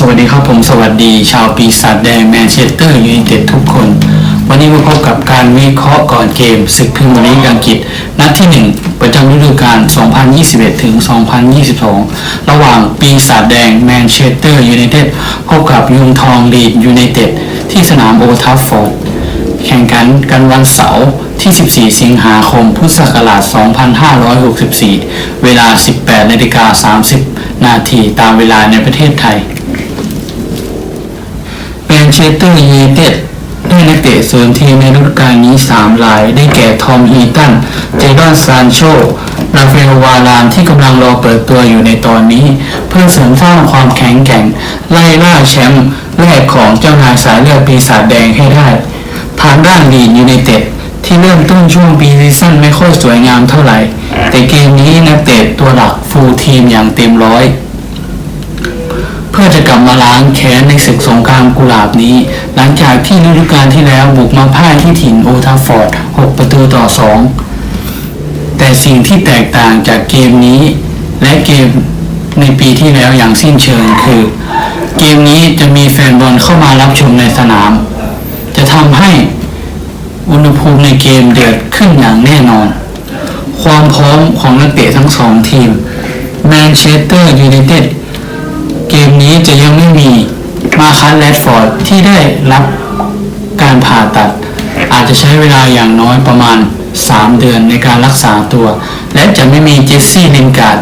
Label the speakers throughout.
Speaker 1: สวัสดีครับผมสวัสดีชาวปีศาจแดงแมนเชสเตอร์ยูไนเต็ดทุกคน วันนี้มาพบกับการวิเคราะห์ก่อนเกมศึกพรีเมียร์ลีกอังกฤษ นัดที่ 1 ประจำฤดูกาล 2021 ถึง 2022 ระหว่างปีศาจแดงแมนเชสเตอร์ยูไนเต็ดพบกับยุงทองลีดยูไนเต็ดที่สนามโอทัฟฟอร์ดแข่งขันกันวันเสาร์ที่ 14 สิงหาคม พุทธศักราช 2564 เวลา 18นาฬิกา30 นาทีตามเวลาในประเทศไทย นเชสเตอร์ยูไนเต็ดได้นักเตะเสริมทีมในฤดูกาลนี้ 3 ราย ได้แก่ทอมฮีตัน เจดอนซานโช ราเอลวารานที่กำลังรอเปิดตัวอยู่ในตอนนี้ เพื่อเสริมสร้างความแข็งแกร่ง ไล่ล่าแชมป์แรกของเจ้านายสายเลือดปีศาจแดงให้ได้ ทางด้านลีดยูไนเต็ดที่เริ่มต้นช่วงปีซีซั่นไม่ค่อยสวยงามเท่าไหร่ แต่เกมนี้นักเตะตัวหลักฟูลทีมอย่างเต็มร้อย พื่อจะกลับมาล้างแค้นในศึกสงครามกุหลาบนี้ หลังจากที่ฤดูกาลที่แล้วบุกมาพ่ายที่ถิ่นโอทัฟฟอร์ด 6 ประตูต่อ 2 แต่สิ่งที่แตกต่างจากเกมนี้ และเกมในปีที่แล้วอย่างสิ้นเชิงคือ เกมนี้จะมีแฟนบอลเข้ามารับชมในสนาม จะทำให้อุณหภูมิในเกมเดือดขึ้นอย่างแน่นอน ความพร้อมของนักเตะทั้งสองทีมแมนเชสเตอร์ยูไนเต็ด เกมนี้จะยังไม่มีมาคัสแรดฟอร์ดที่ได้รับการผ่าตัด อาจจะใช้เวลาอย่างน้อยประมาณ 3 เดือนในการรักษาตัว และจะไม่มีเจสซี่ลินการ์ด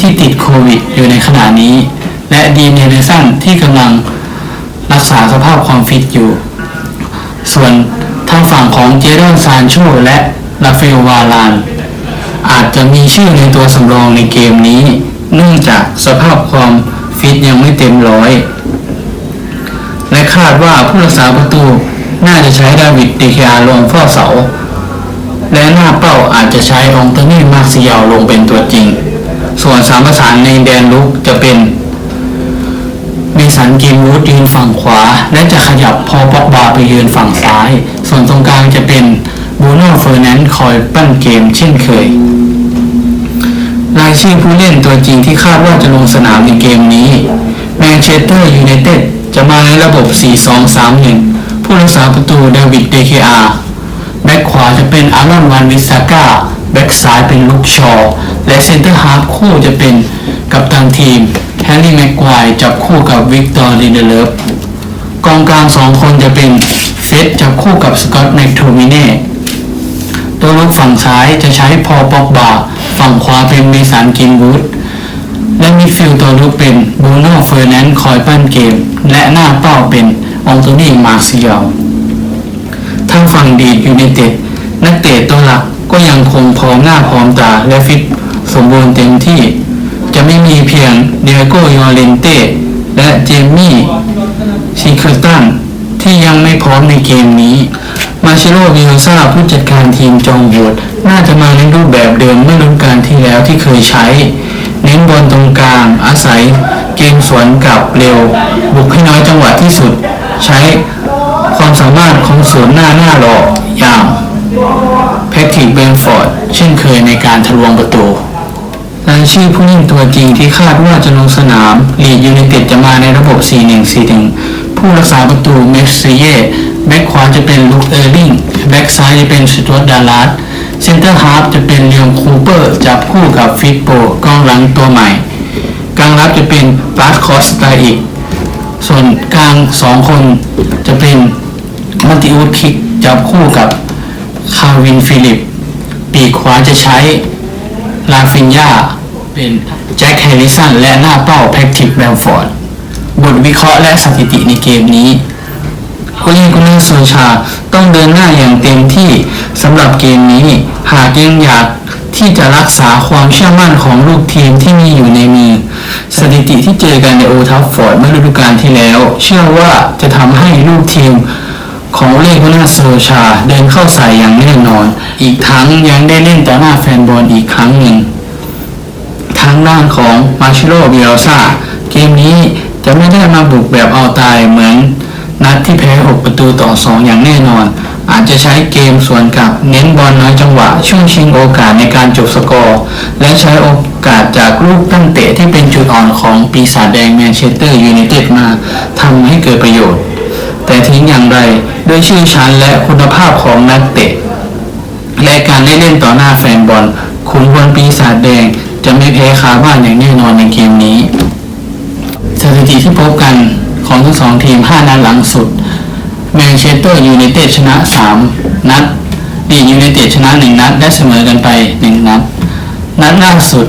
Speaker 1: ที่ติดโควิดอยู่ในขณะนี้ และดีนเนเดสันที่กำลังรักษาสภาพความฟิตอยู่ ส่วนทางฝั่งของเจดอนซานโชและราเอลวาลาน อาจจะมีชื่อในตัวสำรองในเกมนี้ เนื่องจากสภาพความ ฟิตยังไม่เต็มร้อย และคาดว่าผู้รักษาประตูน่าจะใช้ดาวิดเดเคอาลงเฝ้าเสา และหน้าเป้าอาจจะใช้องโตนี่มาซิยาลลงเป็นตัวจริง ส่วนสามประสานในแดนลุกจะเป็นเมสันกินวูดยืนฝั่งขวา และจะขยับพอปอกบาไปยืนฝั่งซ้าย ส่วนตรงกลางจะเป็นบูโน่เฟอร์นันด์คอยปั้นเกมเช่นเคย รายชื่อผู้เล่นตัวจริงที่คาดว่าจะลงสนามในเกมนี้ แมนเชสเตอร์ยูไนเต็ดจะมาในระบบ 4-2-3-1 ผู้รักษาประตูเดวิดเดเคอาแบ็คขวาจะเป็นอารอนวันวิสาก้าแบ็คซ้ายเป็นลุกชอ และเซนเตอร์ฮาร์ฟคู่จะเป็นกัปตันทีมแฮร์รี่แม็กควายจับคู่กับวิกตอร์ลิเดเลฟกองกลางสองคนจะเป็นเฟสจับคู่กับสกอตแมคโทมิเน่ตัวลุกฝั่งซ้ายจะใช้พอปอกบา ฝั่งขวาเป็นเมสันกินวูดและมิดฟิลด์ตัวลุกเป็นบูโน่เฟอร์แนนด์คอยปั้นเกม และหน้าเป้าเป็นองโตนี่มาร์ซิยาลทางฝั่งดีดยูไนเต็ดนักเตะตัวหลักก็ยังคงพร้อมหน้าพร้อมตาและฟิตสมบูรณ์เต็มที่ จะไม่มีเพียงเดียโกยอเรนเต้และเจมี่ซิคเคอร์ตันที่ยังไม่พร้อมในเกมนี้ มาชิโร่วิโอซาผู้จัดการทีมจองโหวตน่าจะมาในรูปแบบเดิมเมื่อฤดูกาลที่แล้วที่เคยใช้ เน้นบอลตรงกลาง อาศัย เกมสวนกลับเร็ว บุกให้น้อยจังหวะที่สุด ใช้ความสามารถของศูนย์หน้าหน้าหล่ออย่างแพทริกเบนฟอร์ด เช่นเคยในการทะลวงประตูรายชื่อผู้เล่นตัวจริงที่คาดว่าจะลงสนามลีดยูไนเต็ดจะมาในระบบ 4-1-4-1 ผู้รักษาประตูเม็กซิเย่ แบ็คขวาจะเป็นลูกเออร์ลิงแบ็คซ้ายจะเป็นสตวตดาลัสเซนเตอร์ฮาร์ฟจะเป็นเลียมคูเปอร์จับคู่กับฟิตโปกองหลังตัวใหม่ กลางรับจะเป็นบาสคอสตาอีก ส่วนกลางสองคนจะเป็นมันติอุดคิกจับคู่กับคาวินฟิลิป ปีกขวาจะใช้ลาฟินยาเป็นแจ็คแฮร์ริสันและหน้าเป้าแพทริกแบลฟอร์ด บทวิเคราะห์และสถิติในเกมนี้ โอเลกุน่าโซชาต้องเดินหน้าอย่างเต็มที่สำหรับเกมนี้ หากยังอยากที่จะรักษาความเชื่อมั่นของลูกทีมที่มีอยู่ในมือ สถิติที่เจอกันในโอทัฟฟอร์ดเมื่อฤดูกาลที่แล้ว เชื่อว่าจะทำให้ลูกทีมของเลกุน่าโซชาเดินเข้าใส่อย่างแน่นอน อีกทั้งยังได้เล่นต่อหน้าแฟนบอลอีกครั้งหนึ่งทางด้านของมาชิโร่บิเอลซาเกมนี้จะไม่ได้มาบุกแบบเอาตายเหมือน นัดที่แพ้ 6 ประตูต่อ 2 อย่างแน่นอน อาจจะใช้เกมสวนกลับเน้นบอลน้อยจังหวะ ช่วงชิงโอกาสในการจบสกอร์ และใช้โอกาสจากลูกตั้งเตะที่เป็นจุดอ่อนของปีศาจแดงแมนเชสเตอร์ยูไนเต็ดมาทำให้เกิดประโยชน์ แต่ทิ้งอย่างไรด้วยชื่อชั้นและคุณภาพของนักเตะ และการได้เล่นต่อหน้าแฟนบอลขุนพลปีศาจแดงจะไม่แพ้คาบ้านอย่างแน่นอนในเกมนี้สถิติที่พบกัน ของทั้งสองทีม 5 นัดหลังสุดแมนเชสเตอร์ยูไนเต็ดชนะ 3 นัดลีดยูไนเต็ดชนะ 1 นัดและเสมอกันไป 1 นัด นัดล่าสุด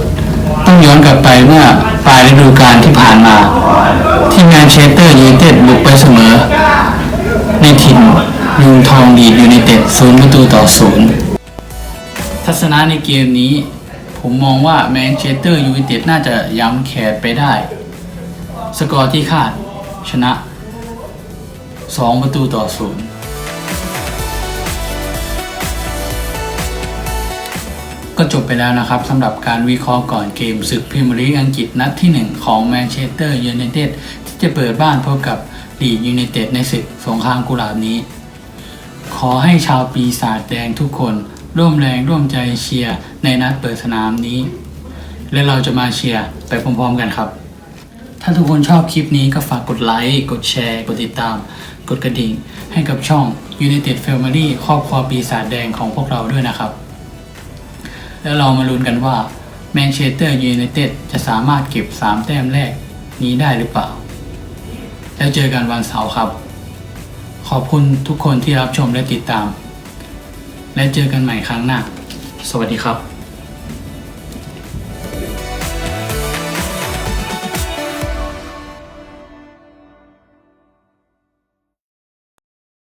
Speaker 1: ต้องย้อนกลับไปเมื่อปลายฤดูกาลที่ผ่านมา ที่แมนเชสเตอร์ยูไนเต็ดบุกไปเสมอ ในถิ่นยุงทองลียูไนเต็ดศูนย์ประตูต่อศูนย์ทัศนะในเกมนี้ ผมมองว่าแมนเชสเตอร์ยูไนเต็ดน่าจะย้ำแขนไปได้ สกอร์ที่คาด ชนะ 2 ประตูต่อศูนย์ก็จบไปแล้วนะครับสำหรับการวิเคราะห์ก่อนเกมศึกพรีเมียร์ลีกอังกฤษนัดที่ 1 ของแมนเชสเตอร์ยูไนเต็ดที่จะเปิดบ้านพบกับลีดยูไนเต็ดในศึกสงครามกุหลาบนี้ ขอให้ชาวปีศาจแดงทุกคน ร่วมแรงร่วมใจเชียร์ในนัดเปิดสนามนี้ และเราจะมาเชียร์ไปพร้อมๆกันครับ ถ้าทุกคนชอบคลิปนี้ก็ฝากกดไลค์ กดแชร์ กดติดตาม กดกระดิ่ง ให้กับช่อง United Family ครอบครัวปีศาจแดงของพวกเราด้วยนะครับ แล้วเรามาลุ้นกันว่าแมนเชสเตอร์ยูไนเต็ดจะสามารถเก็บ 3 แต้มแรกนี้ได้หรือเปล่า แล้วเจอกันวันเสาร์ครับ ขอบคุณทุกคนที่รับชมและติดตาม และเจอกันใหม่ครั้งหน้า สวัสดีครับ